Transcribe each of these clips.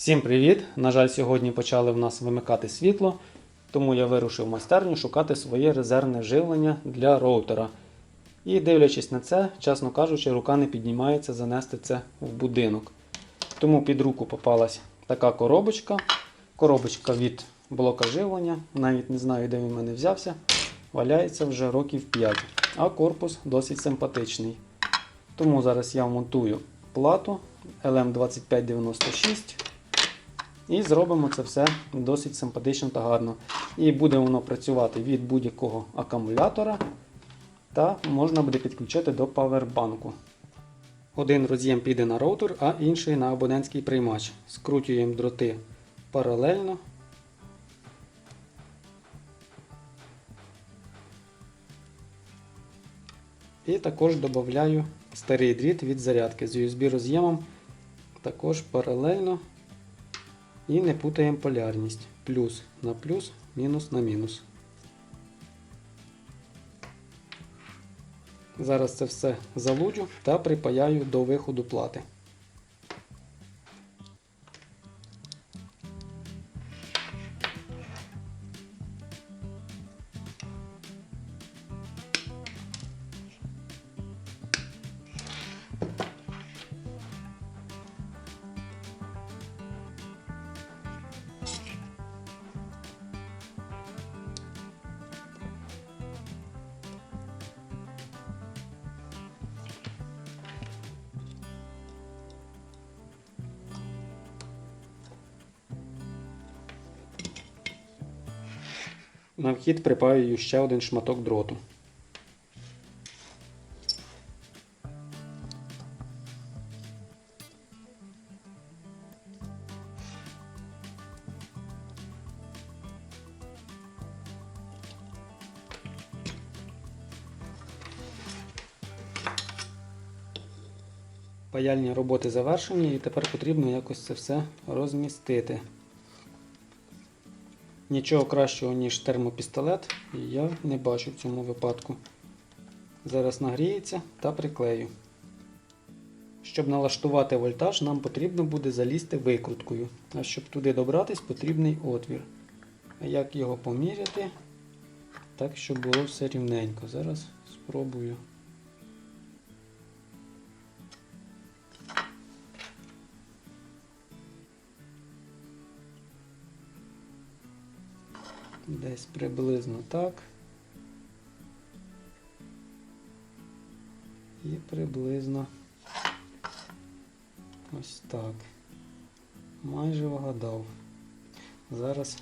Всім привіт! На жаль, сьогодні почали в нас вимикати світло, тому я вирушив в майстерню шукати своє резервне живлення для роутера. І дивлячись на це, чесно кажучи, рука не піднімається занести це в будинок. Тому під руку попалась така коробочка. Коробочка від блока живлення. Навіть не знаю, де він в мене взявся. Валяється вже років 5, а корпус досить симпатичний. Тому зараз я вмонтую плату LM2596 і зробимо це все досить симпатично та гарно. І буде воно працювати від будь-якого акумулятора та можна буде підключити до павербанку. Один роз'єм піде на роутер, а інший на абонентський приймач. Скручуємо дроти паралельно. І також додаю старий дріт від зарядки з USB роз'ємом. Також паралельно. І не путаємо полярність. Плюс на плюс, мінус на мінус. Зараз це все залуджу та припаяю до виходу плати. На вхід припаюю ще один шматок дроту. Паяльні роботи завершені і тепер потрібно якось це все розмістити. Нічого кращого, ніж термопістолет, я не бачу в цьому випадку. Зараз нагріється та приклею. Щоб налаштувати вольтаж, нам потрібно буде залізти викруткою. А щоб туди добратись, потрібний отвір. А як його поміряти, так, щоб було все рівненько. Зараз спробую. Десь приблизно так. І приблизно ось так. Майже вгадав. Зараз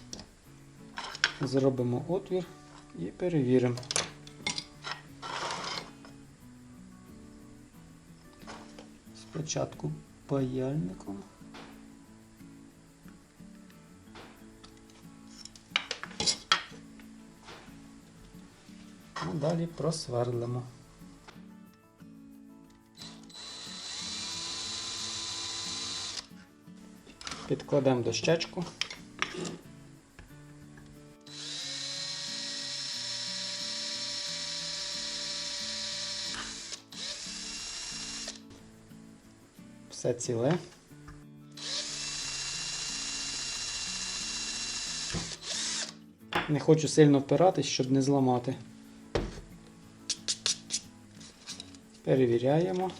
зробимо отвір і перевіримо. Спочатку паяльником. Далі просверлимо. Підкладемо дощечку. Все ціле. Не хочу сильно впиратись, щоб не зламати. Перевіряємо.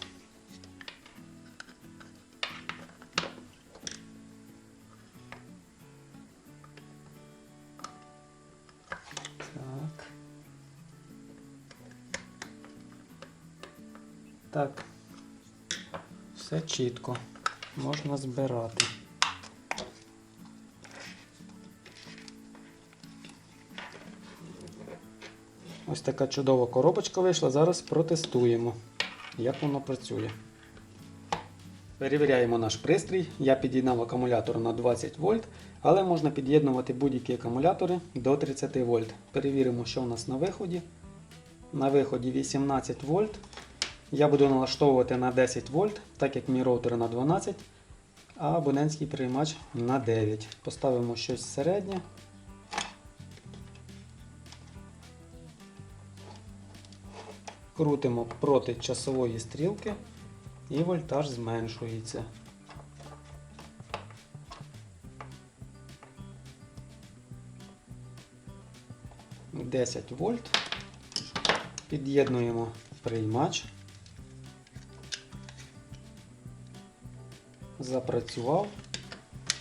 Так. Так. Все чітко. Можна збирати. Ось така чудова коробочка вийшла. Зараз протестуємо, як воно працює. Перевіряємо наш пристрій. Я під'єднав акумулятор на 20 вольт, але можна під'єднувати будь-які акумулятори до 30 вольт. Перевіримо, що у нас на виході. На виході 18 вольт. Я буду налаштовувати на 10 вольт, так як мій роутер на 12, а абонентський приймач на 9. Поставимо щось середнє. Крутимо проти часової стрілки і вольтаж зменшується. Десять вольт. Під'єднуємо приймач. Запрацював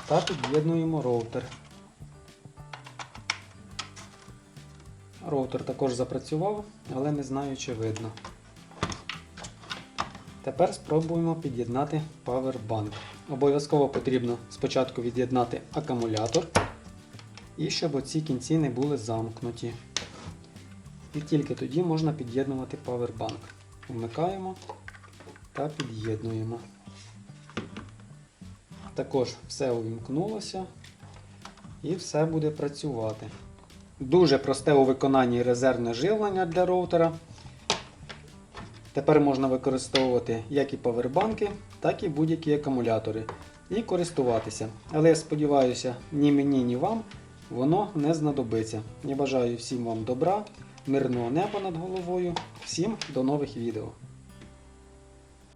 та під'єднуємо роутер. Роутер також запрацював, але не знаю, чи видно. Тепер спробуємо під'єднати павербанк. Обов'язково потрібно спочатку від'єднати акумулятор і щоб оці кінці не були замкнуті. І тільки тоді можна під'єднувати павербанк. Вмикаємо та під'єднуємо. Також все увімкнулося і все буде працювати. Дуже просте у виконанні резервне живлення для роутера. Тепер можна використовувати як і павербанки, так і будь-які акумулятори і користуватися. Але я сподіваюся, ні мені, ні вам воно не знадобиться. Я бажаю всім вам добра, мирного неба над головою. Всім до нових відео.